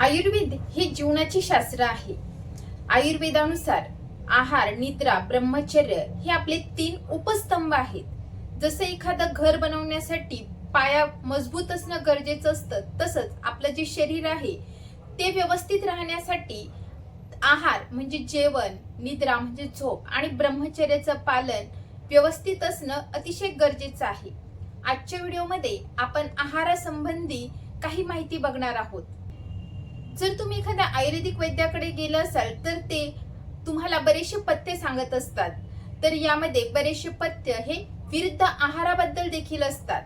आयुर्वेद हे जीवनाची शास्त्र आहे. आयुर्वेदानुसार आहार निद्रा ब्रह्मचर्य हे आपले तीन उपस्तंभ आहेत. जसं एखादं घर बनवण्यासाठी पाया मजबूत असणं गरजेचं असतं तसंच आपलं जे शरीर आहे ते व्यवस्थित राहण्यासाठी आहार म्हणजे जेवण निद्रा म्हणजे झोप आणि ब्रह्मचर्याचं पालन व्यवस्थित असणं अतिशय गरजेचं आहे. आजच्या व्हिडिओमध्ये आपण आहारासंबंधी काही माहिती बघणार आहोत. जर तुम्ही एखाद्या आयुर्वेदिक वैद्याकडे गेला असाल तर ते तुम्हाला बरेचसे पथ्य सांगत असतात. तर यामध्ये बरेचसे पथ्य हे विरुद्ध आहाराबद्दल देखील असतात.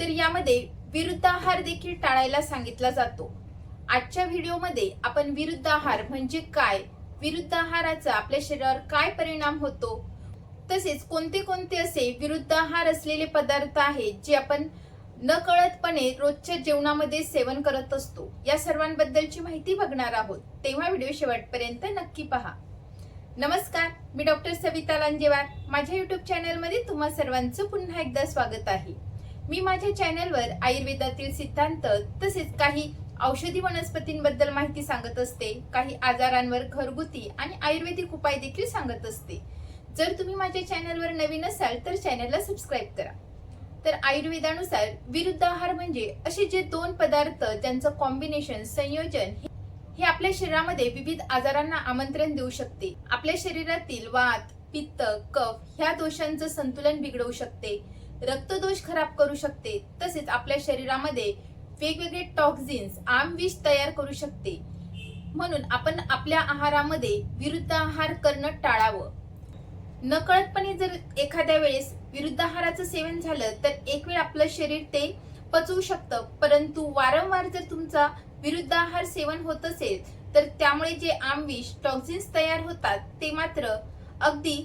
तर यामध्ये विरुद्ध आहार देखील टाळायला सांगितला जातो. आजच्या व्हिडिओमध्ये आपण विरुद्ध आहार म्हणजे काय? विरुद्ध आहाराचा आपल्या शरीरावर काय परिणाम होतो? तसेच कोणते कोणते असे विरुद्ध आहार असलेले पदार्थ आहेत जे आपण न कळतपणे रोजच्या जेवणामध्ये सेवन करत असतो. या सर्वांबद्दलची माहिती बघणार आहोत. तेव्हा व्हिडिओ शेवटपर्यंत नक्की पहा. नमस्कार मी डॉक्टर सविता लांजेवार. माझ्या युट्यूब चॅनलमध्ये तुम्हा सर्वांचं पुन्हा एकदा स्वागत आहे. मी माझ्या चॅनलवर आयुर्वेदातील सिद्धांत तसेच काही औषधी वनस्पतींबद्दल माहिती सांगत असते काही आजारांवर घरगुती आणि आयुर्वेदिक उपाय देखील सांगत असते. जर तुम्ही माझ्या चॅनलवर नवीन असाल तर चॅनलला सबस्क्राईब करा. तर आयुर्वेदानुसार विरुद्ध आहार म्हणजे असे जे दोन पदार्थ ज्यांचं कॉम्बिनेशन संयोजन हे- आपल्या शरीरामध्ये विविध आजारांना आमंत्रण देऊ शकते. आपल्या शरीरातील वात पित्त कफ ह्या दोषांचं संतुलन बिघडवू शकते. रक्तदोष खराब करू शकते. तसेच आपल्या शरीरामध्ये वेगवेगळे टॉक्झिन्स आमविष तयार करू शकते. म्हणून आपण आपल्या आहारामध्ये विरुद्ध आहार करणं टाळावं. नकळतपणे जर एखाद्या वेळेस विरुद्ध आहाराचं सेवन झालं तर एक वेळ आपलं शरीर ते पचवू शकतं. परंतु वारंवार जर तुमचा विरुद्ध आहार सेवन होत असेल तर त्यामुळे जे आमविष टॉक्झिन्स तयार होतात ते मात्र अगदी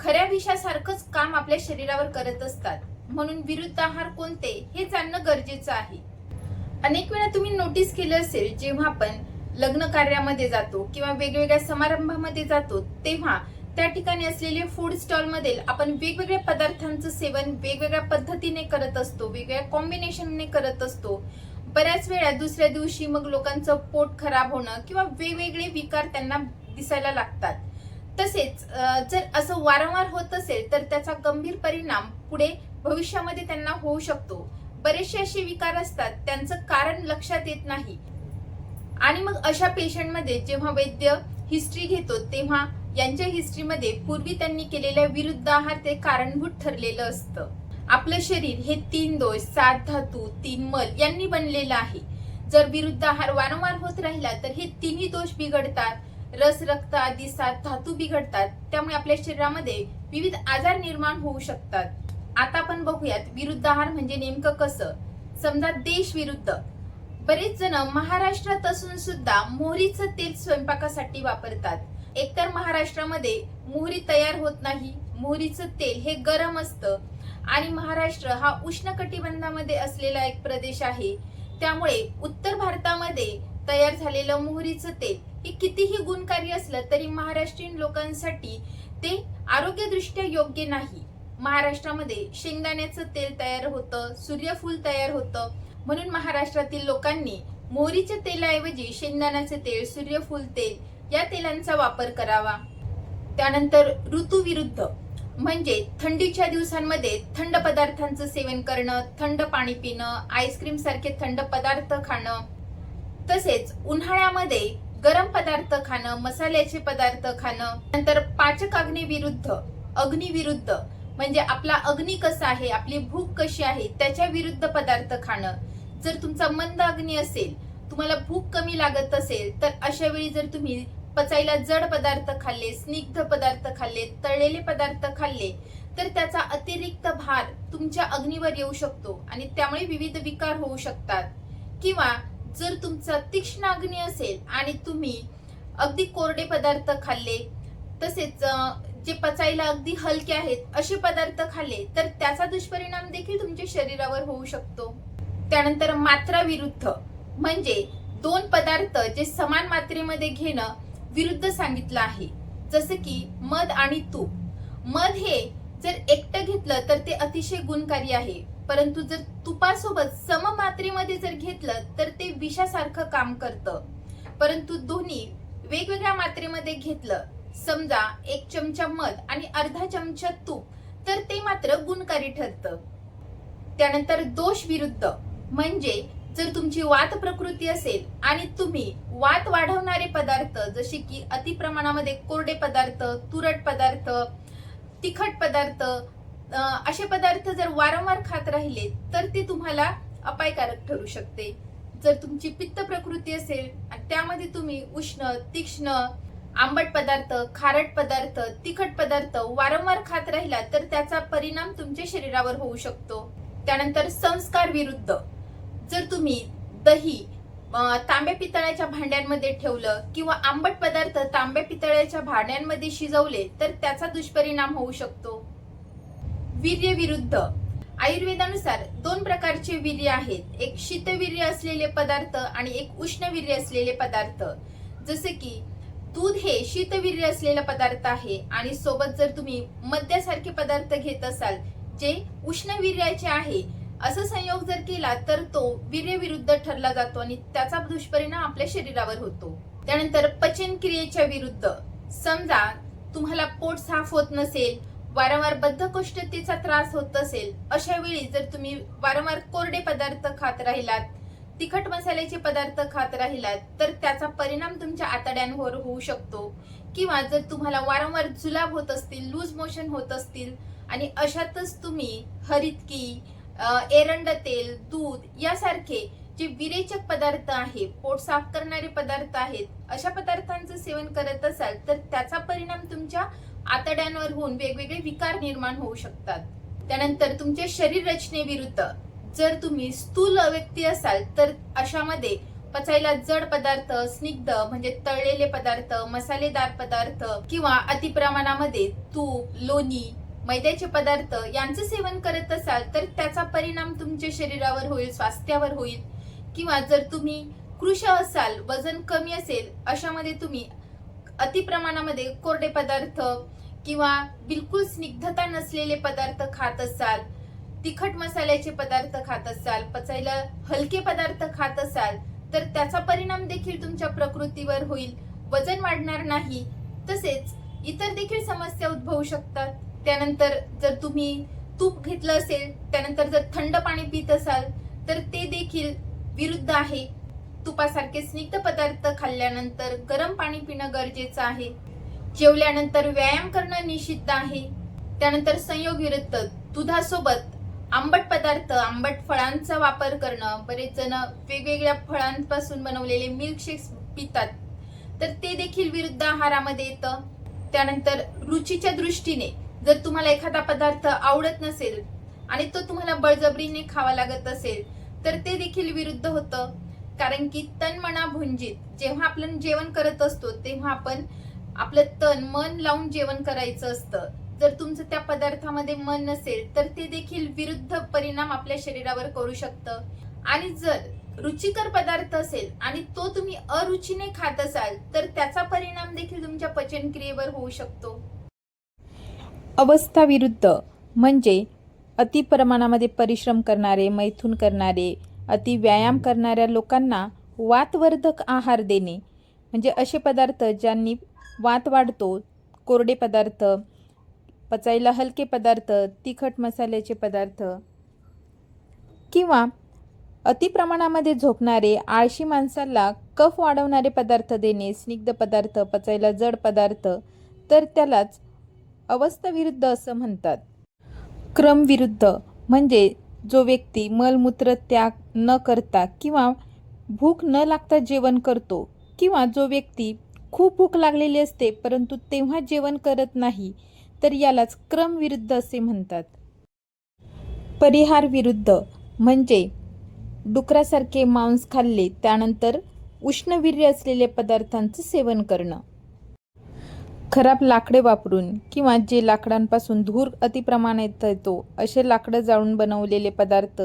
खऱ्या विषासारखंच काम आपल्या शरीरावर करत असतात. म्हणून विरुद्ध आहार कोणते हे जाणणं गरजेचं आहे. अनेक वेळा तुम्ही नोटीस केलं असेल जेव्हा आपण लग्न कार्यामध्ये जातो किंवा वेगवेगळ्या समारंभामध्ये जातो तेव्हा त्या ठिकाणी असलेले फूड स्टॉलमध्ये आपण वेगवेगळ्या पदार्थांचं सेवन वेगवेगळ्या पद्धतीने करत असतो वेगवेगळ्या कॉम्बिनेशनने करत असतो. बऱ्याच वेळा दुसऱ्या दिवशी मग लोकांचं पोट खराब होणं किंवा वेगवेगळे विकार त्यांना दिसायला लागतात. तसेच जर असं वारंवार होत असेल तर त्याचा गंभीर परिणाम पुढे भविष्यामध्ये त्यांना होऊ शकतो. बरेचसे असे विकार असतात त्यांचं कारण लक्षात येत नाही. आणि मग अशा पेशंटमध्ये जेव्हा वैद्य हिस्ट्री घेतो तेव्हा यांच्या हिस्ट्रीमध्ये पूर्वी त्यांनी केलेल्या विरुद्ध आहार ते कारणभूत ठरलेलं असतं. आपलं शरीर हे तीन दोष सात धातू तीन मल यांनी बनलेलं आहे. जर विरुद्ध आहार वारंवार होत राहिला तर हे तिन्ही दोष बिघडतात. रस रक्त आदी सात धातू बिघडतात. त्यामुळे आपल्या शरीरामध्ये विविध आजार निर्माण होऊ शकतात. आता आपण बघूयात विरुद्ध आहार म्हणजे नेमकं कसं? समजा देश विरुद्ध. बरेच जण महाराष्ट्रात असून सुद्धा मोहरीचं तेल स्वयंपाकासाठी वापरतात. एकतर महाराष्ट्रामध्ये मोहरी तयार होत नाही मोहरीचं तेल हे गरम असतं. आणि महाराष्ट्र हा उष्णकटिबंधामध्ये असलेला एक प्रदेश आहे. त्यामुळे उत्तर भारतामध्ये तयार झालेलं मोहरीचं तेल हे कितीही गुणकारी असलं तरी महाराष्ट्रीयन लोकांसाठी ते आरोग्यदृष्ट्या योग्य नाही. महाराष्ट्रामध्ये शेंगदाण्याचं तेल तयार होतं सूर्यफूल तयार होतं. म्हणून महाराष्ट्रातील लोकांनी मोहरीच्या तेलाऐवजी शेंगदाण्याचे तेल सूर्यफूल तेल या तेलांचा वापर करावा. त्यानंतर ऋतुविरुद्ध म्हणजे थंडीच्या दिवसांमध्ये थंड पदार्थांचं सेवन करणं थंड पाणी पिणं आईस्क्रीम सारखे थंड पदार्थ खाणं तसेच उन्हाळ्यामध्ये गरम पदार्थ खाणं मसाल्याचे पदार्थ खाणं नंतर पाचक अग्निविरुद्ध अग्निविरुद्ध म्हणजे आपला अग्नी कसा आहे आपली भूक कशी आहे त्याच्या विरुद्ध पदार्थ खाणं. जर तुमचा मंद अग्नी असेल तुम्हाला भूक कमी लागत असेल तर अशा वेळी जर तुम्ही पचायला जड पदार्थ खाल्ले स्निग्ध पदार्थ खाल्ले तळलेले पदार्थ खाल्ले तर त्याचा अतिरिक्त भार तुमच्या अग्नीवर येऊ शकतो आणि त्यामुळे विविध विकार होऊ शकतात. किंवा जर तुमचा तीक्ष्ण अग्नी असेल आणि तुम्ही अगदी कोरडे पदार्थ खाल्ले तसेच जे पचायला अगदी हलके आहेत असे पदार्थ खाल्ले तर त्याचा दुष्परिणाम देखील तुमच्या शरीरावर होऊ शकतो. त्यानंतर मात्रा विरुद्ध म्हणजे दोन पदार्थ जे समान मात्रेमध्ये घेणं विरुद्ध सांगितलं आहे. जसं की मध आणि तूप. मध हे जर एकटं घेतलं तर ते अतिशय गुणकारी आहे. परंतु जर तुपासोबत सममात्रेमध्ये जर घेतलं तर ते विषासारखं काम करतं. परंतु दोन्ही वेगवेगळ्या मात्रेमध्ये घेतलं समजा एक चमचा मध आणि अर्धा चमचा तूप तर ते मात्र गुणकारी ठरतं. त्यानंतर दोष विरुद्ध म्हणजे जर तुमची वात प्रकृती असेल आणि तुम्ही वात वाढवणारे पदार्थ जसे की अति प्रमाणामध्ये कोरडे पदार्थ तुरट पदार्थ तिखट पदार्थ असे पदार्थ जर वारंवार खात राहिले तर ते तुम्हाला अपायकारक ठरू शकते. जर तुमची पित्त प्रकृती असेल आणि त्यामध्ये तुम्ही उष्ण तीक्ष्ण आंबट पदार्थ खारट पदार्थ तिखट पदार्थ वारंवार खात राहिला तर त्याचा परिणाम तुमच्या शरीरावर होऊ शकतो. त्यानंतर संस्कार विरुद्ध जर तुम्ही दही तांब्या पितळ्याच्या भांड्यांमध्ये ठेवलं किंवा आंबट पदार्थ तांब्या पितळ्याच्या भांड्यांमध्ये शिजवले तर त्याचा दुष्परिणाम होऊ शकतो. वीर्य विरुद्ध. आयुर्वेदानुसार दोन प्रकारचे वीर्य आहेत. एक शीतवीर्य असलेले पदार्थ आणि एक उष्णवीर्य असलेले पदार्थ. जसे की दूध हे शीतवीर्य असलेला पदार्थ आहे आणि सोबत जर तुम्ही मद्यासारखे पदार्थ घेत असाल जे उष्णवीर्याचे आहे असं संयोग जर केला तर तो वीर्यविरुद्ध ठरला जातो आणि त्याचा दुष्परिणाम आपल्या शरीरावर होतो. त्यानंतर पचन क्रियेच्या विरुद्ध. समजा तुम्हाला पोट साफ होत नसेल वारंवार बद्धकोष्ठतेचा त्रास होत असेल अशा वेळी जर तुम्ही वारंवार कोरडे पदार्थ खात राहिलात तिखट मसाल्याचे पदार्थ खात राहिलात तर त्याचा परिणाम तुमच्या आतड्यांवर होऊ शकतो. किंवा जर तुम्हाला वारंवार जुलाब होत असतील लूज मोशन होत असतील आणि अशातच तुम्ही हरितकी एरंड तेल दूध यासारखे जे विरेचक पदार्थ आहे पोट साफ करणारे पदार्थ आहेत अशा पदार्थांचं सेवन करत असाल तर त्याचा परिणाम तुमच्या आतड्यांवर होऊन वेगवेगळे विकार निर्माण होऊ शकतात. त्यानंतर तुमच्या शरीर रचनेविरुद्ध जर तुम्ही स्थूल व्यक्ती असाल तर अशामध्ये पचायला जड पदार्थ स्निग्ध म्हणजे तळलेले पदार्थ मसालेदार पदार्थ किंवा अतिप्रमाणामध्ये तूप लोणी मैद्याचे पदार्थ यांचं सेवन करत असाल तर त्याचा परिणाम तुमच्या शरीरावर होईल स्वास्थ्यावर होईल. किंवा जर तुम्ही कृश असाल वजन कमी असेल अशामध्ये तुम्ही अतिप्रमाणामध्ये कोरडे पदार्थ किंवा बिलकुल स्निग्धता नसलेले पदार्थ खात असाल तिखट मसाल्याचे पदार्थ खात असाल पचायला हलके पदार्थ खात असाल तर त्याचा परिणाम देखील तुमच्या प्रकृतीवर होईल. वजन वाढणार नाही तसेच इतर देखील समस्या उद्भवू शकतात. त्यानंतर जर तुम्ही तूप घेतलं असेल त्यानंतर जर थंड पाणी पित असाल तर ते देखील विरुद्ध आहे. तुपासारखे स्निग्ध पदार्थ खाल्ल्यानंतर गरम पाणी पिणं गरजेचं आहे. जेवल्यानंतर व्यायाम करणं निषिद्ध आहे. त्यानंतर संयोग विरुद्ध दुधासोबत आंबट पदार्थ आंबट फळांचा वापर करणं. बरेच जण वेगवेगळ्या फळांपासून बनवलेले मिल्कशेक्स पितात. तर ते देखील विरुद्ध आहारामध्ये येतं. त्यानंतर रुचीच्या दृष्टीने जर तुम्हाला एखादा पदार्थ आवडत नसेल आणि तो तुम्हाला बळजबरीने खावा लागत असेल तर ते देखील विरुद्ध होतं. कारण की तन मना भुंजित जेव्हा आपण जेवण करत असतो तेव्हा आपण आपलं तन मन लावून जेवण करायचं असतं. जर तुमचं त्या पदार्थामध्ये मन नसेल तर ते देखील विरुद्ध परिणाम आपल्या शरीरावर करू शकतं. आणि जर रुचिकर पदार्थ असेल आणि तो तुम्ही अरुचीने खात असाल तर त्याचा परिणाम देखील तुमच्या पचनक्रियेवर होऊ शकतो. अवस्थाविरुद्ध म्हणजे अति प्रमाणामध्ये परिश्रम करणारे मैथून करणारे अति व्यायाम करणाऱ्या लोकांना वातवर्धक आहार देणे. म्हणजे असे पदार्थ ज्यांनी वात वाढतो कोरडे पदार्थ पचायला हलके पदार्थ तिखट मसाल्याचे पदार्थ किंवा अतिप्रमाणामध्ये झोपणारे आळशी माणसाला कफ वाढवणारे पदार्थ देणे स्निग्ध पदार्थ पचायला जड पदार्थ तर त्यालाच अवस्थाविरुद्ध असं म्हणतात. क्रमविरुद्ध म्हणजे जो व्यक्ती मलमूत्र त्याग न करता किंवा भूक न लागता जेवण करतो किंवा जो व्यक्ती खूप भूक लागलेली असते परंतु तेव्हा जेवण करत नाही तर यालाच क्रमविरुद्ध असे म्हणतात. परिहार विरुद्ध म्हणजे डुकरासारखे मांस खाल्ले त्यानंतर उष्णवीर्य असलेल्या पदार्थांचं सेवन करणं. खराब लाकडे वापरून किंवा जे लाकडांपासून धूर अतिप्रमाणात येतो असे लाकडं जाळून बनवलेले पदार्थ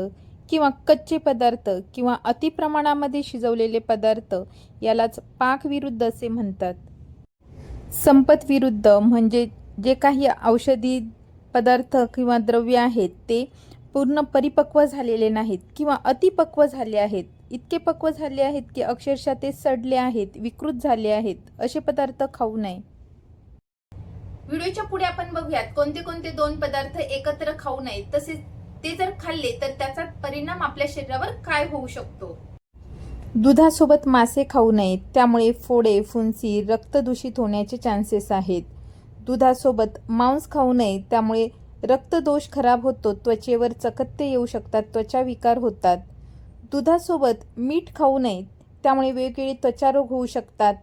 किंवा कच्चे पदार्थ किंवा अतिप्रमाणामध्ये शिजवलेले पदार्थ यालाच पाकविरुद्ध असे म्हणतात. संपत विरुद्ध म्हणजे जे काही औषधी पदार्थ किंवा द्रव्य आहेत ते पूर्ण परिपक्व झालेले नाहीत किंवा अतिपक्व झाले आहेत. इतके पक्व झाले आहेत की अक्षरशः ते सडले आहेत विकृत झाले आहेत असे पदार्थ खाऊ नये. व्हिडिओच्या पुढे आपण बघूयात. कोणते कोणते दोन पदार्थ एकत्र खाऊ नयेत तसेच ते जर खाल्ले तर त्याचा परिणाम आपल्या शरीरावर काय होऊ शकतो? दुधासोबत मासे खाऊ नयेत त्यामुळे फोडे फुंसी रक्त दूषित होण्याचे चान्सेस आहेत. दुधासोबत मांस खाऊ नये त्यामुळे रक्तदोष खराब होतो त्वचेवर चकत्ते येऊ शकतात त्वचा विकार होतात. दुधासोबत मीठ खाऊ नये त्यामुळे वेगवेगळे त्वचारोग होऊ शकतात.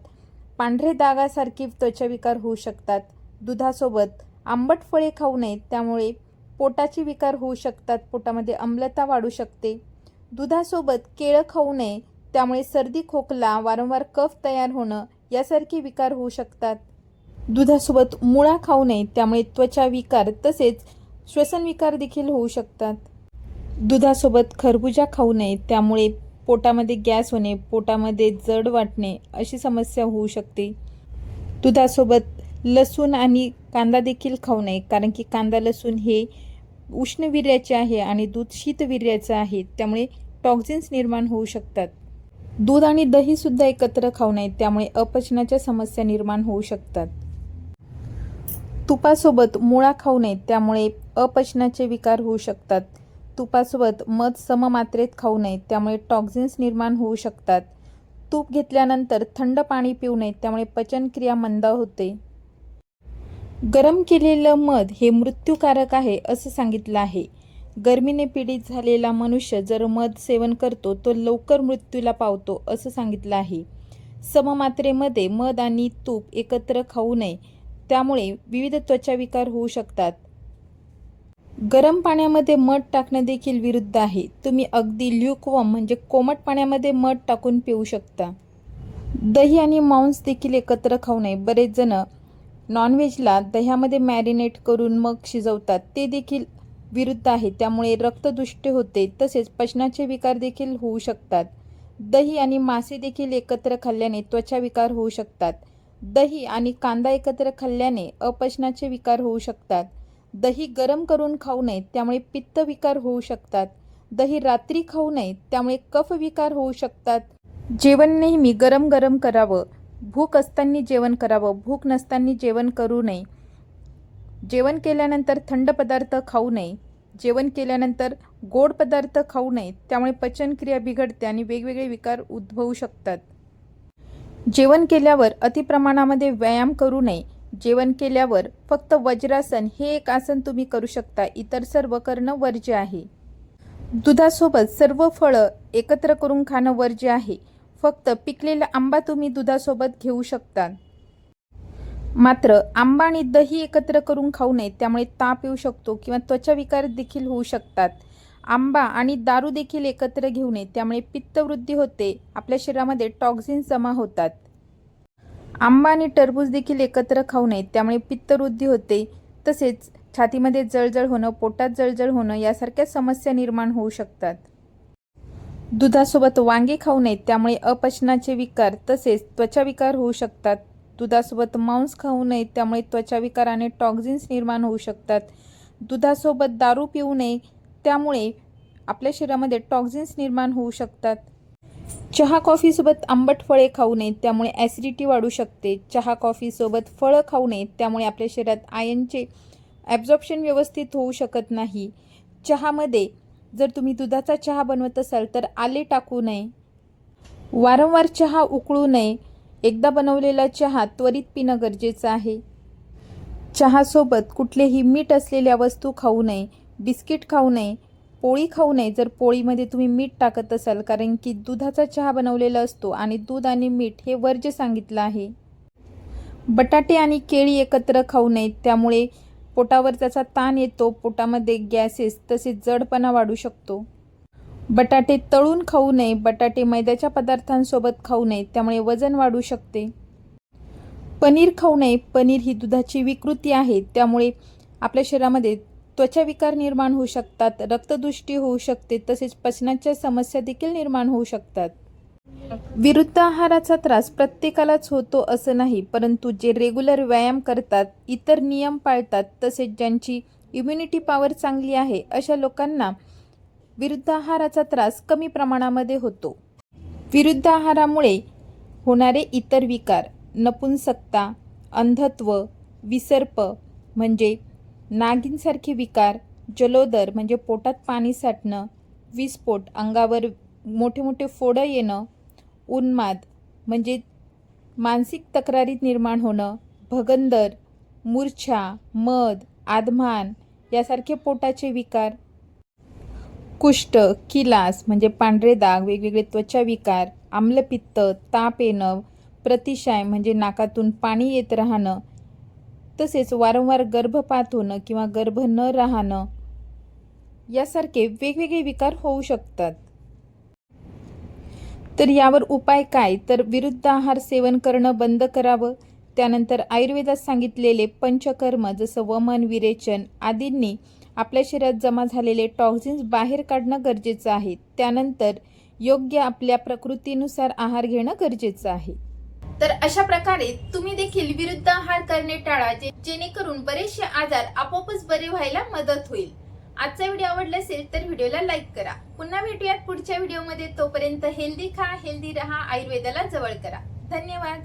पांढरे डागासारखे त्वचाविकार होऊ शकतात. दुधासोबत आंबट फळे खाऊ नयेत त्यामुळे पोटाचे विकार होऊ शकतात पोटामध्ये आम्लता वाढू शकते. दुधासोबत केळं खाऊ नये त्यामुळे सर्दी खोकला वारंवार कफ तयार होणं यासारखे विकार होऊ शकतात. दुधासोबत मुळा खाऊ नये त्यामुळे त्वचा विकार तसेच श्वसन विकार देखील होऊ शकतात. दुधासोबत खरबुजा खाऊ नये त्यामुळे पोटामध्ये गॅस होणे पोटामध्ये जड वाटणे अशी समस्या होऊ शकते. दुधासोबत लसूण आणि कांदा देखील खाऊ नये. कारण की कांदा लसूण हे उष्णवीर्याचे आहे आणि दूध शीतवीर्याचं आहे. त्यामुळे टॉक्झिन्स निर्माण होऊ शकतात. दूध आणि दहीसुद्धा एकत्र खाऊ नये. त्यामुळे अपचनाच्या समस्या निर्माण होऊ शकतात. तुपासोबत मुळा खाऊ नये. त्यामुळे अपचनाचे विकार होऊ शकतात. तुपासोबत मध सममात्रेत खाऊ नये. त्यामुळे टॉक्झिन्स निर्माण होऊ शकतात. तूप घेतल्यानंतर थंड पाणी पिऊ नये. त्यामुळे पचनक्रिया मंद होते. गरम केलेलं मध हे मृत्यूकारक आहे असं सांगितलं आहे. गर्मीने पीडित झालेला मनुष्य जर मध सेवन करतो तो लवकर मृत्यूला पावतो असं सांगितलं आहे. सममात्रेमध्ये मध आणि तूप एकत्र खाऊ नये त्यामुळे विविध त्वचाविकार होऊ शकतात. गरम पाण्यामध्ये मध टाकणं देखील विरुद्ध आहे. तुम्ही अगदी ल्युकवम म्हणजे कोमट पाण्यामध्ये मध टाकून पिऊ शकता. दही आणि मांस देखील एकत्र खाऊ नये. बरेच जण नॉनव्हेजला दह्यामध्ये मॅरिनेट करून मग शिजवतात. ते देखील विरुद्ध आहे. त्यामुळे रक्तदुष्ट होते. तसेच पचनाचे विकार देखील होऊ शकतात. दही आणि मासे देखील एकत्र खाल्ल्याने त्वचा विकार होऊ शकतात. दही आणि कांदा एकत्र खाल्ल्याने अपचनाचे विकार होऊ शकतात. दही गरम करून खाऊ नये त्यामुळे पित्त विकार होऊ शकतात. दही रात्री खाऊ नये त्यामुळे कफ विकार होऊ शकतात. जेवण नेहमी गरम गरम करावं. भूक असताना जेवण करावं. भूक नसताना जेवण करू नये. जेवण केल्यानंतर थंड पदार्थ खाऊ नये. जेवण केल्यानंतर गोड पदार्थ खाऊ नये. त्यामुळे पचनक्रिया बिघडते आणि वेगवेगळे विकार उद्भवू शकतात. जेवण केल्यावर अतिप्रमाणामध्ये व्यायाम करू नये. जेवण केल्यावर फक्त वज्रासन हे एक आसन तुम्ही करू शकता. इतर सर्व करणं वर्ज्य आहे. दुधासोबत सर्व फळं एकत्र करून खाणं वर्ज्य आहे. फक्त पिकलेला आंबा तुम्ही दुधासोबत घेऊ शकता. मात्र आंबा आणि दही एकत्र करून खाऊ नये त्यामुळे ताप येऊ शकतो किंवा त्वचा विकार देखील होऊ शकतात. आंबा आणि दारू देखील एकत्र घेऊ नये त्यामुळे पित्तवृद्धी होते आपल्या शरीरामध्ये टॉक्झिन जमा होतात. आंबा आणि टरबूज देखील एकत्र खाऊ नये त्यामुळे पित्तवृद्धी होते. तसेच छातीमध्ये जळजळ होणं पोटात जळजळ होणं यासारख्या समस्या निर्माण होऊ शकतात. दुधासोबत वांगे खाऊ नये त्यामुळे अपचनाचे विकार तसेच त्वचा विकार होऊ शकतात. दुधासोबत मांस खाऊ नये त्यामुळे त्वचा विकाराने टॉक्झिन्स निर्माण होऊ शकतात. दुधासोबत दारू पिऊ नये त्यामुळे आपल्या शरीरामध्ये टॉक्झिन्स निर्माण होऊ शकतात. चहा कॉफीसोबत आंबट फळे खाऊ नये त्यामुळे ॲसिडिटी वाढू शकते. चहा कॉफीसोबत फळं खाऊ नये त्यामुळे आपल्या शरीरात आयनचे ॲब्झॉर्प्शन व्यवस्थित होऊ शकत नाही. चहामध्ये जर तुम्ही दुधाचा चहा बनवत असाल तर आले टाकू नये. वारंवार चहा उकळू नये. एकदा बनवलेला चहा त्वरित पिणं गरजेचं आहे. चहासोबत कुठलेही मीठ असलेल्या वस्तू खाऊ नये. बिस्किट खाऊ नये. पोळी खाऊ नये जर पोळीमध्ये तुम्ही मीठ टाकत असाल कारण की दुधाचा चहा बनवलेला असतो आणि दूध आणि मीठ हे वर्ज्य सांगितलं आहे. बटाटे आणि केळी एकत्र खाऊ नये. त्यामुळे पोटावर त्याचा ताण येतो पोटामध्ये गॅसेस तसेच जडपणा वाढू शकतो. बटाटे तळून खाऊ नये बटाटे मैद्याच्या पदार्थांसोबत खाऊ नये त्यामुळे वजन वाढू शकते. पनीर खाऊ नये पनीर ही दुधाची विकृती आहे त्यामुळे आपल्या शरीरामध्ये त्वचा विकार निर्माण होऊ शकतात रक्तदृष्टी होऊ शकते तसेच पचनाच्या समस्या देखील निर्माण होऊ शकतात. विरुद्ध आहाराचा त्रास प्रत्येकालाच होतो असं नाही परंतु जे रेग्युलर व्यायाम करतात इतर नियम पाळतात तसेच ज्यांची इम्युनिटी पॉवर चांगली आहे अशा लोकांना विरुद्ध आहाराचा त्रास कमी प्रमाणामध्ये होतो. विरुद्ध आहारामुळे होणारे इतर विकार नपुंसकता अंधत्व विसर्प म्हणजे नागिनसारखे विकार जलोदर म्हणजे पोटात पाणी साठणं विस्फोट अंगावर मोठे मोठे फोडं येणं उन्माद म्हणजे मानसिक तक्रारीत निर्माण होणं भगंदर मूर्छा मद आदमान यासारखे पोटाचे विकार कुष्ठ किलास म्हणजे पांढरे दाग वेगवेगळे त्वचा विकार आम्लपित्त ताप येणं प्रतिशाय म्हणजे नाकातून पाणी येत राहणं तसेच वारंवार गर्भपात होणं किंवा गर्भ न राहणं यासारखे वेगवेगळे विकार होऊ शकतात. तर यावर उपाय काय? तर विरुद्ध आहार सेवन करणं बंद करावं. त्यानंतर आयुर्वेदात सांगितलेले पंचकर्म जसं वमन विरेचन आदींनी आपल्या शरीरात जमा झालेले टॉक्झिन्स बाहेर काढणं गरजेचं आहे. त्यानंतर योग्य आपल्या प्रकृतीनुसार आहार घेणं गरजेचं आहे. तर अशा प्रकारे तुम्ही देखील विरुद्ध आहार करणे टाळा जे- जेणेकरून बरेचसे आजार आपोआपच बरे व्हायला मदत होईल. आजचा व्हिडिओ आवडला असेल तर व्हिडिओला लाईक करा. पुन्हा भेटूयात पुढच्या व्हिडिओमध्ये. तोपर्यंत हेल्दी खा हेल्दी रहा आयुर्वेदाला जवळ करा. धन्यवाद.